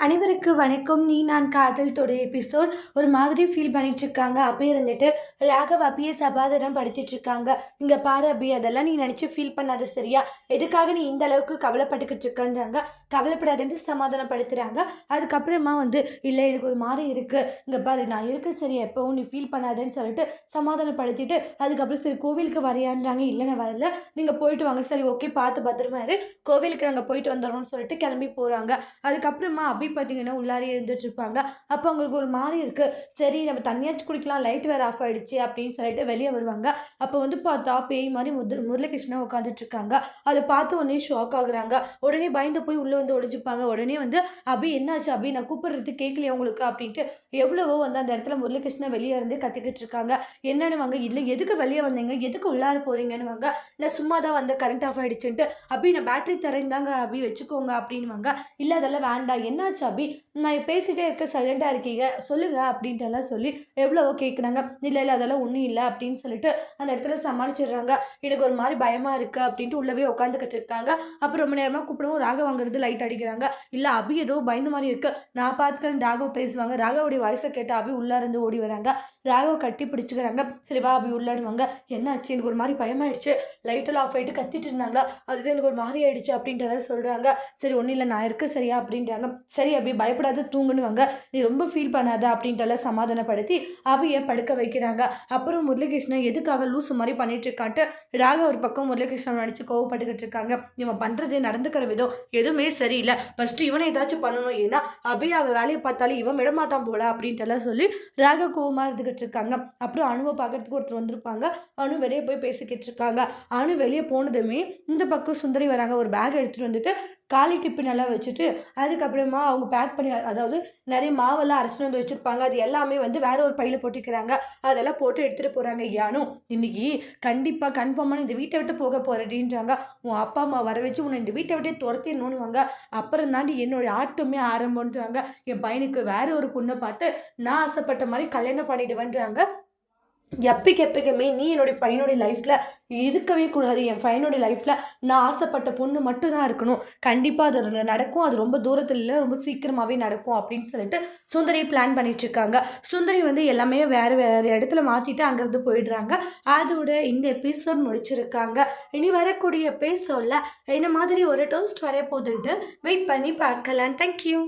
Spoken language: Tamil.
அனைவருக்கு வணக்கம். நீ நான் காதல் தொடர் எபிசோட் ஒரு மாதிரி ஃபீல் பண்ணிட்டு இருக்காங்க இருந்துட்டு ராகவ் அப்பயே சபாதரம் படுத்திட்டு இருக்காங்க இங்க பாரு அப்படி அதெல்லாம் நீ நினைச்சு ஃபீல் பண்ணாத சரியா? எதுக்காக நீ இந்த அளவுக்கு கவலைப்பட்டுக்கிட்டு இருக்கன்றாங்க கவலைப்படாதுன்னு சமாதானப்படுத்துறாங்க அதுக்கப்புறமா வந்து இல்லை எனக்கு ஒரு மாதிரி இருக்கு. இங்க பாரு நான் இருக்க சரியா எப்பவும் நீ ஃபீல் பண்ணாதேன்னு சொல்லிட்டு சமாதானப்படுத்திட்டு அதுக்கப்புறம் சரி கோவிலுக்கு வரையான்றாங்க. இல்லை நான் வரல. நீங்க போயிட்டு வாங்க. சரி ஓகே பார்த்து பத்திரமா இரு. கோவிலுக்கு நாங்கள் போயிட்டு வந்துடுறோம்னு சொல்லிட்டு கிளம்பி போறாங்க. அதுக்கப்புறமா அப்படி அப்படி பார்த்தீங்கன்னா உள்ளாரே இருந்துட்டு இருப்பாங்க அப்போ அவங்களுக்கு ஒரு மாதிரி இருக்குது சரி நம்ம தண்ணியாச்சும் குடிக்கலாம் லைட் வேறு ஆஃப் ஆகிடுச்சு அப்படின்னு சொல்லிட்டு வெளியே வருவாங்க. அப்போ வந்து பார்த்தா பேய் மாதிரி முதல் முரளிகிருஷ்ணன் உட்காந்துட்டு இருக்காங்க அதை பார்த்து உடனே ஷாக் ஆகுறாங்க. உடனே பயந்து போய் உள்ளே வந்து ஒளிஞ்சுப்பாங்க. உடனே வந்து அபி என்னாச்சு அபி? நான் கூப்பிடுறது கேட்கலையே உங்களுக்கு? அப்படின்ட்டு எவ்வளவோ வந்து அந்த இடத்துல முரளிகிருஷ்ணன் வெளியே இருந்து கற்றுக்கிட்டு இருக்காங்க என்னன்னுவாங்க இல்லை எதுக்கு வெளியே வந்தீங்க? எதுக்கு உள்ளார போகிறீங்கன்னுவாங்க இல்லை நான் சும்மா தான் வந்து கரண்ட் ஆஃப் ஆகிடுச்சுன்ட்டு அபி நான் பேட்டரி தரேன் தாங்க அபி வச்சுக்கோங்க. அப்படின்வாங்க இல்லை அதெல்லாம் வேண்டாம். என்னாச்சு? அபி நான் பேசிட்டே இருக்க சைலண்ட்டாக இருக்கீங்க. சொல்லுங்க அப்படின்ட்டு எல்லாம் சொல்லி எவ்வளவோ கேட்குறாங்க இல்லை இல்லை அதெல்லாம் ஒன்றும் இல்லை அப்படின்னு சொல்லிட்டு அந்த இடத்துல சமாளிச்சிடுறாங்க. எனக்கு ஒரு மாதிரி பயமா இருக்கு அப்படின்ட்டு உள்ளவே உட்காந்துக்கிட்டு இருக்காங்க. அப்புறம் ரொம்ப நேரமாக கூப்பிடவும் ராக வாங்குறது லைட் அடிக்கிறாங்க. இல்லை அபி ஏதோ பயந்த மாதிரி இருக்கு. நான் பார்த்துக்கிறேன் ராகவ் பேசுவாங்க. ராகவுடைய வாய்ஸை கேட்டு அபி உள்ளே இருந்து ஓடி வராங்க. ராகவ் கட்டி பிடிச்சிக்கிறாங்க. சரி வா அபி உள்ளாடுவாங்க என்னாச்சு? எனக்கு ஒரு மாதிரி பயமாயிடுச்சு. லைட்டெல்லாம் ஆஃப் ஆகிட்டு கத்திட்டு இருந்தாங்களா? அதுதான் எனக்கு ஒரு மாதிரி ஆயிடுச்சு அப்படின்றத சொல்கிறாங்க சரி ஒன்றும் இல்லை நான் இருக்க சரியா அப்படின்றாங்க. சரி அபி பயப்படாத தூங்குனுவாங்க நீ ரொம்ப ஃபீல் பண்ணாத அப்படின்ட்டுலாம் சமாதானப்படுத்தி அபியை படுக்க வைக்கிறாங்க. அப்புறம் முரளிகிருஷ்ணன் எதுக்காக லூசு மாதிரி பண்ணிட்டு இருக்கான்ட்டு ராக ஒரு பக்கம் முரளிகிருஷ்ணன் நினச்சி கோவப்பட்டுக்கிட்டு இருக்காங்க. இவன் பண்ணுறது நடந்துக்கிற விதம் எதுவுமே சரியில்லை. ஃபஸ்ட்டு இவனை ஏதாச்சும் பண்ணணும். ஏன்னா அபி அவள் வேலையை பார்த்தாலும் இவன் விடமாட்டான் போல அப்படின்ட்டுலாம் சொல்லி ராக கோவமாக இருந்துக்கிட்டு இருக்காங்க. அப்புறம் அணுவை பார்க்கறதுக்கு ஒருத்தர் வந்திருப்பாங்க. அணு வெளியே போய் பேசிக்கிட்டு இருக்காங்க. அணு வெளியே போனதுமே இந்த பக்கம் சுந்தரி வராங்க. ஒரு பேக் எடுத்துகிட்டு வந்துட்டு காலி டிப்பு நல்லா வச்சுட்டு அதுக்கப்புறமா அவங்க பேக் பண்ணி அதாவது நிறைய மாவெல்லாம் அரைச்சிட்டு வந்து வச்சுருப்பாங்க. அது எல்லாமே வந்து வேற ஒரு பையில் போட்டுக்கிறாங்க. அதெல்லாம் போட்டு எடுத்துகிட்டு போகிறாங்க யானும் இன்னைக்கு கண்டிப்பாக கன்ஃபார்மாக இந்த வீட்டை விட்டு போக போகிறடின்றாங்க உன் அப்பா அம்மா வர வச்சு உன்னை இந்த வீட்டை விட்டே துரத்திடணுன்னுவாங்க அப்புறம் தாண்டி என்னுடைய ஆட்டமே ஆரம்பம்ன்றாங்க. என் பையனுக்கு வேற ஒரு பொண்ணை பார்த்து நான் ஆசைப்பட்ட மாதிரி கல்யாணம் பண்ணிடுவேன்றாங்க. எப்பிக்கு எப்பிக்குமே நீ என்னுடைய பையனுடைய லைஃப்பில் இருக்கவே கூடாது. என் பையனுடைய லைஃப்பில் நான் ஆசைப்பட்ட பொண்ணு மட்டும் தான் இருக்கணும். கண்டிப்பாக அது நடக்கும். அது ரொம்ப தூரத்தில் இல்லை ரொம்ப சீக்கிரமாகவே நடக்கும் அப்படின்னு சொல்லிட்டு சுந்தரி பிளான் பண்ணிட்டு இருக்காங்க. சுந்தரி வந்து எல்லாமே வேறு வேறு இடத்துல மாற்றிட்டு அங்கேருந்து போயிடுறாங்க. அதோட இந்த எபிசோட் முடிச்சிருக்காங்க. இனி வரக்கூடிய எபிசோடில் என்ன மாதிரி ஒரு டோஸ்ட் வர போதுன்ட்டு வெயிட் பண்ணி பார்க்கலாம். தேங்க்யூ